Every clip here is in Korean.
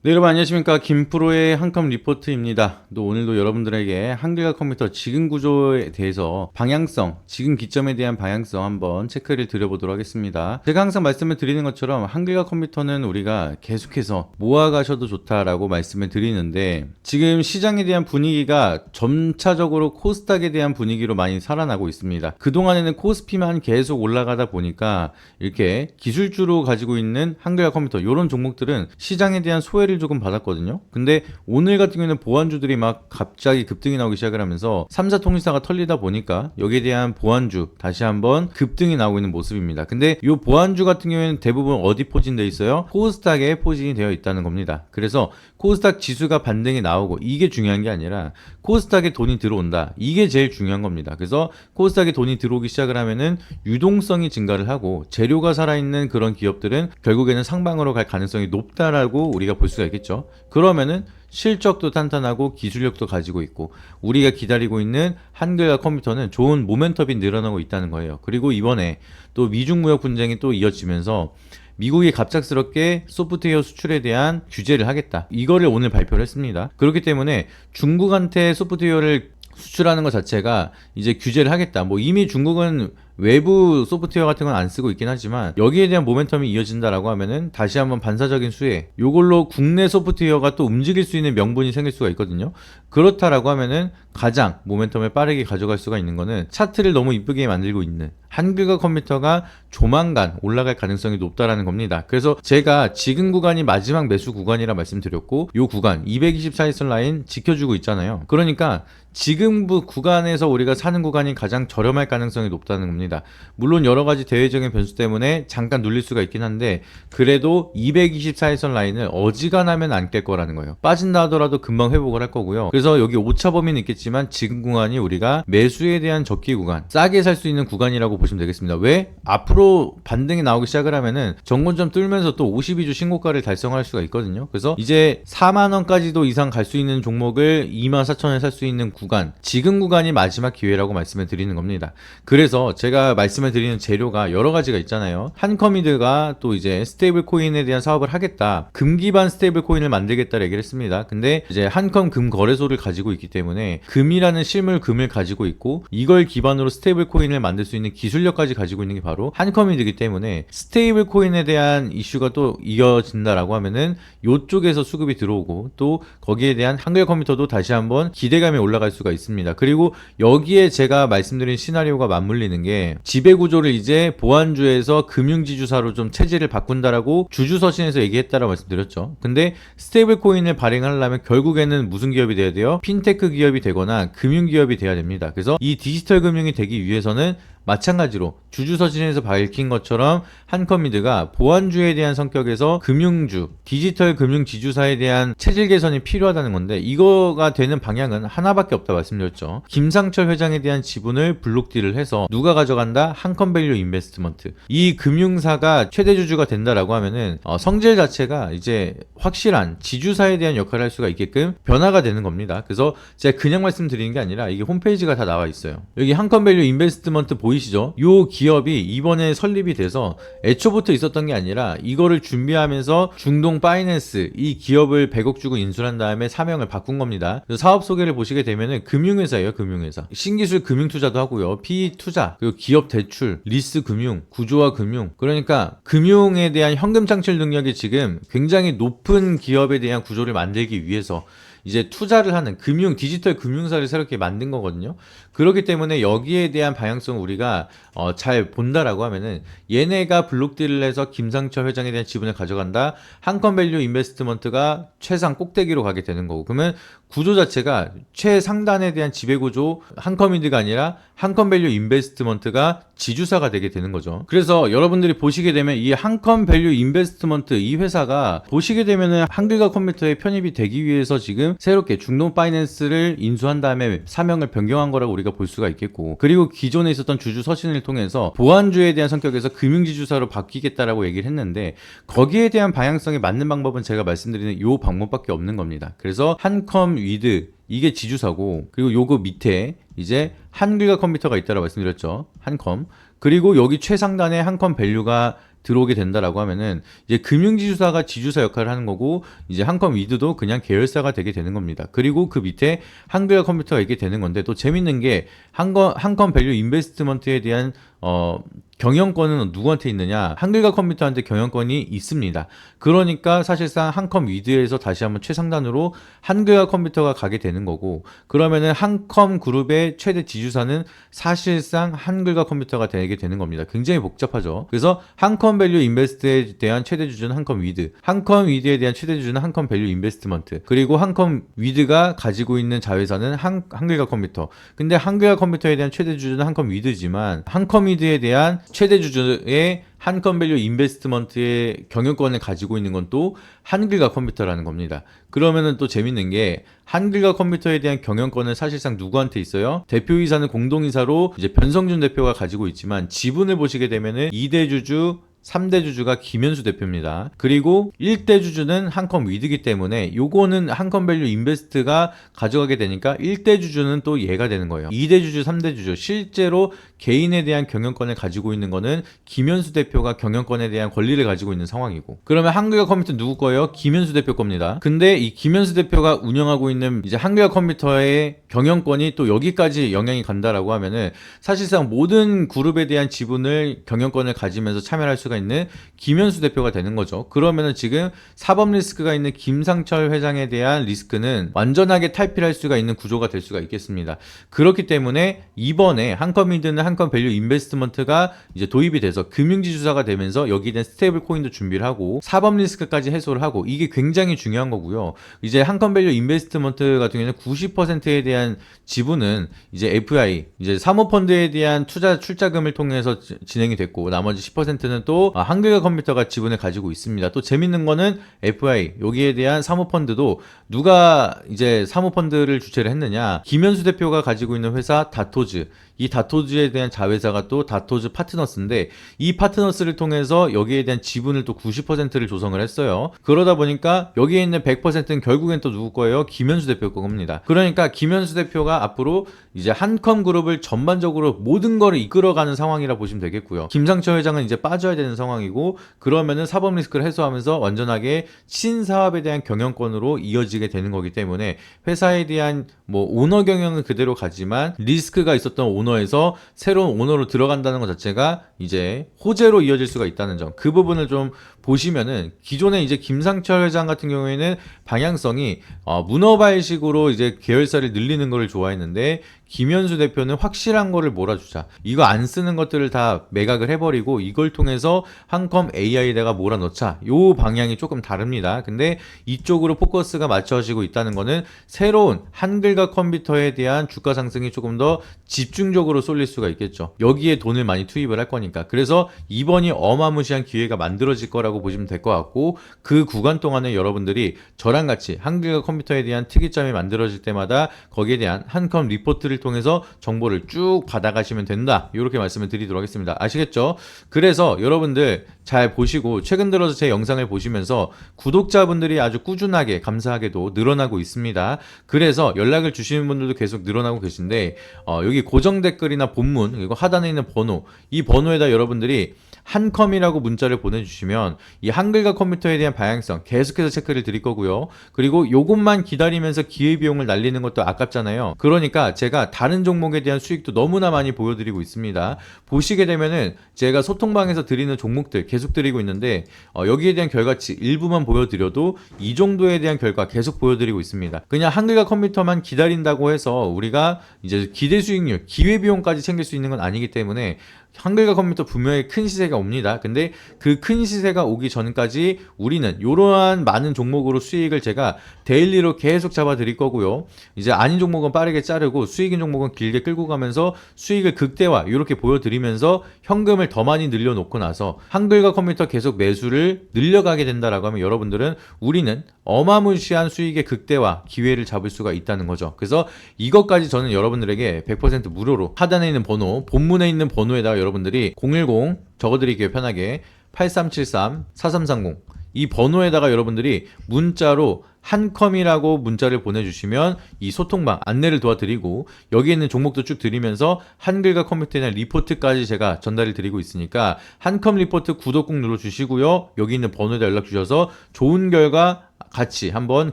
네, 여러분 안녕하십니까 김프로의 한컴 리포트입니다. 또 오늘도 여러분들에게 한글과 컴퓨터 지금 구조에 대해서 방향성, 지금 기점에 대한 방향성 한번 체크를 드려보도록 하겠습니다. 제가 항상 말씀을 드리는 것처럼 한글과 컴퓨터는 우리가 계속해서 모아가셔도 좋다라고 말씀을 드리는데 지금 시장에 대한 분위기가 점차적으로 코스닥에 대한 분위기로 많이 살아나고 있습니다. 그동안에는 코스피만 계속 올라가다 보니까 이렇게 기술주로 가지고 있는 한글과 컴퓨터 이런 종목들은 시장에 대한 소외 를 조금 받았거든요. 근데 오늘 같은 경우에는 보안주들이 막 갑자기 급등이 나오기 시작을 하면서 3사 통일사가 털리다 보니까 여기에 대한 보안주 다시 한번 급등이 나오고 있는 모습입니다. 근데 이 보안주 같은 경우에는 대부분 어디 포진돼 있어요? 코스닥에 포진이 되어 있다는 겁니다. 그래서 코스닥 지수가 반등이 나오고 이게 중요한 게 아니라 코스닥에 돈이 들어온다. 이게 제일 중요한 겁니다. 그래서 코스닥에 돈이 들어오기 시작을 하면은 유동성이 증가를 하고 재료가 살아있는 그런 기업들은 결국에는 상방으로 갈 가능성이 높다라고 우리가 볼 수가 있겠죠. 그러면은 실적도 탄탄하고 기술력도 가지고 있고 우리가 기다리고 있는 한글과 컴퓨터는 좋은 모멘텀이 늘어나고 있다는 거예요. 그리고 이번에 또 미중 무역 분쟁이 또 이어지면서 미국이 갑작스럽게 소프트웨어 수출에 대한 규제를 하겠다. 이거를 오늘 발표를 했습니다. 그렇기 때문에 중국한테 소프트웨어를 수출하는 것 자체가 이제 규제를 하겠다. 뭐 이미 중국은 외부 소프트웨어 같은 건 안 쓰고 있긴 하지만 여기에 대한 모멘텀이 이어진다라고 하면은 다시 한번 반사적인 수혜 요걸로 국내 소프트웨어가 또 움직일 수 있는 명분이 생길 수가 있거든요. 그렇다라고 하면은 가장 모멘텀을 빠르게 가져갈 수가 있는 거는 차트를 너무 이쁘게 만들고 있는 한글과 컴퓨터가 조만간 올라갈 가능성이 높다라는 겁니다. 그래서 제가 지금 구간이 마지막 매수 구간이라 말씀드렸고 요 구간 224일선 라인 지켜주고 있잖아요. 그러니까 지금 부 구간에서 우리가 사는 구간이 가장 저렴할 가능성이 높다는 겁니다. 물론 여러 가지 대외적인 변수 때문에 잠깐 눌릴 수가 있긴 한데 그래도 224일선 라인을 어지간하면 안 깰 거라는 거예요. 빠진다 하더라도 금방 회복을 할 거고요. 그래서 여기 오차 범위는 있겠지만 지금 구간이 우리가 매수에 대한 적기 구간, 싸게 살 수 있는 구간이라고 보시면 되겠습니다. 왜? 앞으로 반등이 나오기 시작을 하면은 정권점 뚫면서 또 52주 신고가를 달성할 수가 있거든요. 그래서 이제 4만 원까지도 이상 갈 수 있는 종목을 2만 4천 원에 살 수 있는 구간, 지금 구간이 마지막 기회라고 말씀을 드리는 겁니다. 그래서 제가 말씀을 드리는 재료가 여러 가지가 있잖아요. 한커미드가 또 이제 스테이블 코인에 대한 사업을 하겠다. 금 기반 스테이블 코인을 만들겠다 얘기를 했습니다. 근데 이제 한컴 금 거래소를 가지고 있기 때문에 금이라는 실물 금을 가지고 있고 이걸 기반으로 스테이블 코인을 만들 수 있는 기술력까지 가지고 있는 게 바로 한컴이드기 때문에 스테이블 코인에 대한 이슈가 또 이어진다라고 하면은 요쪽에서 수급이 들어오고 또 거기에 대한 한글 컴퓨터도 다시 한번 기대감이 올라갈 수가 있습니다. 그리고 여기에 제가 말씀드린 시나리오가 맞물리는 게 지배 구조를 이제 보안주에서 금융지주사로 좀 체질을 바꾼다라고 주주서신에서 얘기했다라고 말씀드렸죠. 근데 스테이블 코인을 발행하려면 결국에는 무슨 기업이 돼야 돼요? 핀테크 기업이 되거나 금융 기업이 돼야 됩니다. 그래서 이 디지털 금융이 되기 위해서는 마찬가지로 주주서신에서 밝힌 것처럼 한컴미드가 보안주에 대한 성격에서 금융주, 디지털 금융 지주사에 대한 체질 개선이 필요하다는 건데 이거가 되는 방향은 하나밖에 없다 말씀드렸죠. 김상철 회장에 대한 지분을 블록딜을 해서 누가 가져간다? 한컴밸류 인베스트먼트. 이 금융사가 최대 주주가 된다라고 하면은 어, 성질 자체가 이제 확실한 지주사에 대한 역할을 할 수가 있게끔 변화가 되는 겁니다. 그래서 제가 그냥 말씀드리는 게 아니라 이게 홈페이지가 다 나와 있어요. 여기 한컴밸류 인베스트먼트 보이 시죠? 요 기업이 이번에 설립이 돼서 애초부터 있었던 게 아니라 이거를 준비하면서 중동 파이낸스 이 기업을 100억 주고 인수한 다음에 사명을 바꾼 겁니다. 사업 소개를 보시게 되면은 금융회사예요, 금융회사. 신기술 금융 투자도 하고요, PE 투자, 그리고 기업 대출, 리스 금융, 구조화 금융. 그러니까 금융에 대한 현금 창출 능력이 지금 굉장히 높은 기업에 대한 구조를 만들기 위해서 이제 투자를 하는 금융 디지털 금융사를 새롭게 만든 거거든요. 그렇기 때문에 여기에 대한 방향성을 우리가 어, 잘 본다라고 하면은 얘네가 블록딜을 해서 김상철 회장에 대한 지분을 가져간다. 한컴밸류 인베스트먼트가 최상 꼭대기로 가게 되는 거고. 그러면 구조 자체가 최상단에 대한 지배 구조 한컴인드가 아니라 한컴밸류 인베스트먼트가 지주사가 되게 되는 거죠. 그래서 여러분들이 보시게 되면 이 한컴밸류 인베스트먼트 이 회사가 보시게 되면은 한글과 컴퓨터에 편입이 되기 위해서 지금 새롭게 중동 파이낸스를 인수한 다음에 사명을 변경한 거라고 우리가 볼 수가 있겠고 그리고 기존에 있었던 주주 서신을 통해서 보안주에 대한 성격에서 금융지주사로 바뀌겠다라고 얘기를 했는데 거기에 대한 방향성에 맞는 방법은 제가 말씀드리는 요 방법밖에 없는 겁니다. 그래서 한컴 위드 이게 지주사고 그리고 요거 밑에 이제 한글과 컴퓨터가 있다고 말씀드렸죠. 한컴. 그리고 여기 최상단에 한컴 밸류가 들어오게 된다라고 하면은 이제 금융지주사가 지주사 역할을 하는 거고 이제 한컴 위드도 그냥 계열사가 되게 되는 겁니다. 그리고 그 밑에 한글과 컴퓨터가 있게 되는 건데 또 재밌는 게 한컴 한컴 밸류 인베스트먼트에 대한 어 경영권은 누구한테 있느냐? 한글과 컴퓨터한테 경영권이 있습니다. 그러니까 사실상 한 컴 위드에서 다시 한번 최상단으로 한글과 컴퓨터가 가게 되는 거고 그러면은 한 컴 그룹의 최대 지주사는 사실상 한글과 컴퓨터가 되게 되는 겁니다. 굉장히 복잡하죠. 그래서 한 컴 밸류 인베스트에 대한 최대 주주는 한 컴 위드, 한 컴 위드에 대한 최대 주주는 한 컴 밸류 인베스트먼트, 그리고 한 컴 위드가 가지고 있는 자회사는 한, 한글과 컴퓨터. 근데 한글과 컴퓨터에 대한 최대 주주는 한 컴 위드지만 한 컴 위드에 대한 최대 주주의 한컴밸류 인베스트먼트의 경영권을 가지고 있는 건 또 한글과 컴퓨터라는 겁니다. 그러면은 또 재밌는 게 한글과 컴퓨터에 대한 경영권은 사실상 누구한테 있어요? 대표이사는 공동이사로 이제 변성준 대표가 가지고 있지만 지분을 보시게 되면은 2대 주주 3대 주주가 김현수 대표입니다. 그리고 1대 주주는 한컴 위드기 때문에 요거는 한컴 밸류 인베스트가 가져가게 되니까 1대 주주는 또 얘가 되는 거예요. 2대 주주, 3대 주주. 실제로 개인에 대한 경영권을 가지고 있는 거는 김현수 대표가 경영권에 대한 권리를 가지고 있는 상황이고. 그러면 한글과 컴퓨터 누구 거예요? 김현수 대표 겁니다. 근데 이 김현수 대표가 운영하고 있는 이제 한글과 컴퓨터의 경영권이 또 여기까지 영향이 간다라고 하면은 사실상 모든 그룹에 대한 지분을 경영권을 가지면서 참여할 수가 있는 김현수 대표가 되는 거죠. 그러면은 지금 사법 리스크가 있는 김상철 회장에 대한 리스크는 완전하게 탈피할 수가 있는 구조가 될 수가 있겠습니다. 그렇기 때문에 이번에 한컴이드는 한컴 밸류 인베스트먼트가 이제 도입이 돼서 금융지주사가 되면서 여기에 대한 스테이블 코인도 준비를 하고 사법 리스크까지 해소를 하고 이게 굉장히 중요한 거고요. 이제 한컴 밸류 인베스트먼트 같은 경우에는 90%에 대한 지분은 이제 FI 이제 사모펀드에 대한 투자 출자금을 통해서 지- 진행이 됐고 나머지 10%는 또 아, 한글과 컴퓨터가 지분을 가지고 있습니다. 또 재밌는 거는 FI 여기에 대한 사모펀드도 누가 이제 사모펀드를 주최를 했느냐 김현수 대표가 가지고 있는 회사 다토즈 이 다토즈에 대한 자회사가 또 다토즈 파트너스인데 이 파트너스를 통해서 여기에 대한 지분을 또 90%를 조성을 했어요. 그러다 보니까 여기에 있는 100%는 결국엔 또 누구 거예요? 김현수 대표 겁니다. 그러니까 김현수 대표가 앞으로 이제 한컴 그룹을 전반적으로 모든 거를 이끌어가는 상황이라 보시면 되겠고요. 김상철 회장은 이제 빠져야 되는 상황이고 그러면은 사법 리스크를 해소하면서 완전하게 신사업에 대한 경영권으로 이어지게 되는 거기 때문에 회사에 대한 뭐 오너 경영은 그대로 가지만 리스크가 있었던 오너 에서 새로운 오너로 들어간다는 것 자체가 이제 호재로 이어질 수가 있다는 점. 그 부분을 좀 보시면은 기존에 이제 김상철 회장 같은 경우에는 방향성이 어, 문어발식으로 이제 계열사를 늘리는 거를 좋아했는데 김현수 대표는 확실한 거를 몰아주자. 이거 안 쓰는 것들을 다 매각을 해버리고 이걸 통해서 한컴 AI에다가 몰아넣자. 요 방향이 조금 다릅니다. 근데 이쪽으로 포커스가 맞춰지고 있다는 거는 새로운 한글과 컴퓨터에 대한 주가 상승이 조금 더 집중적으로 쏠릴 수가 있겠죠. 여기에 돈을 많이 투입을 할 거니까. 그래서 이번이 어마무시한 기회가 만들어질 거라고 보시면 될 것 같고 그 구간 동안에 여러분들이 저랑 같이 한글과 컴퓨터에 대한 특이점이 만들어질 때마다 거기에 대한 한컴 리포트를 통해서 정보를 쭉 받아가시면 된다. 이렇게 말씀을 드리도록 하겠습니다. 아시겠죠? 그래서 여러분들 잘 보시고 최근 들어서 제 영상을 보시면서 구독자분들이 아주 꾸준하게 감사하게도 늘어나고 있습니다. 그래서 연락을 주시는 분들도 계속 늘어나고 계신데 어, 여기 고정 댓글이나 본문 그리고 하단에 있는 번호 이 번호에다 여러분들이 한컴이라고 문자를 보내주시면 이 한글과 컴퓨터에 대한 방향성 계속해서 체크를 드릴 거고요. 그리고 요것만 기다리면서 기회비용을 날리는 것도 아깝잖아요. 그러니까 제가 다른 종목에 대한 수익도 너무나 많이 보여드리고 있습니다. 보시게 되면은 제가 소통방에서 드리는 종목들 계속 드리고 있는데 어, 여기에 대한 결과치 일부만 보여드려도 이 정도에 대한 결과 계속 보여드리고 있습니다. 그냥 한글과 컴퓨터만 기다린다고 해서 우리가 이제 기대 수익률, 기회비용까지 챙길 수 있는 건 아니기 때문에 한글과 컴퓨터 분명히 큰 시세가 옵니다. 근데 그 큰 시세가 오기 전까지 우리는 이러한 많은 종목으로 수익을 제가 데일리로 계속 잡아 드릴 거고요. 이제 아닌 종목은 빠르게 자르고 수익인 종목은 길게 끌고 가면서 수익을 극대화 이렇게 보여드리면서 현금을 더 많이 늘려놓고 나서 한글과 컴퓨터 계속 매수를 늘려가게 된다라고 하면 여러분들은 우리는 어마무시한 수익의 극대화 기회를 잡을 수가 있다는 거죠. 그래서 이것까지 저는 여러분들에게 100% 무료로 하단에 있는 번호, 본문에 있는 번호에다가 여러분들이 010 적어드릴게요 편하게 8373 4330 이 번호에다가 여러분들이 문자로 한컴이라고 문자를 보내주시면 이 소통방 안내를 도와드리고 여기 있는 종목도 쭉 드리면서 한글과 컴퓨터에 대한 리포트까지 제가 전달을 드리고 있으니까 한컴 리포트 구독 꾹 눌러주시고요. 여기 있는 번호에 연락 주셔서 좋은 결과 같이 한번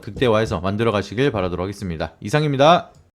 극대화해서 만들어 가시길 바라도록 하겠습니다. 이상입니다.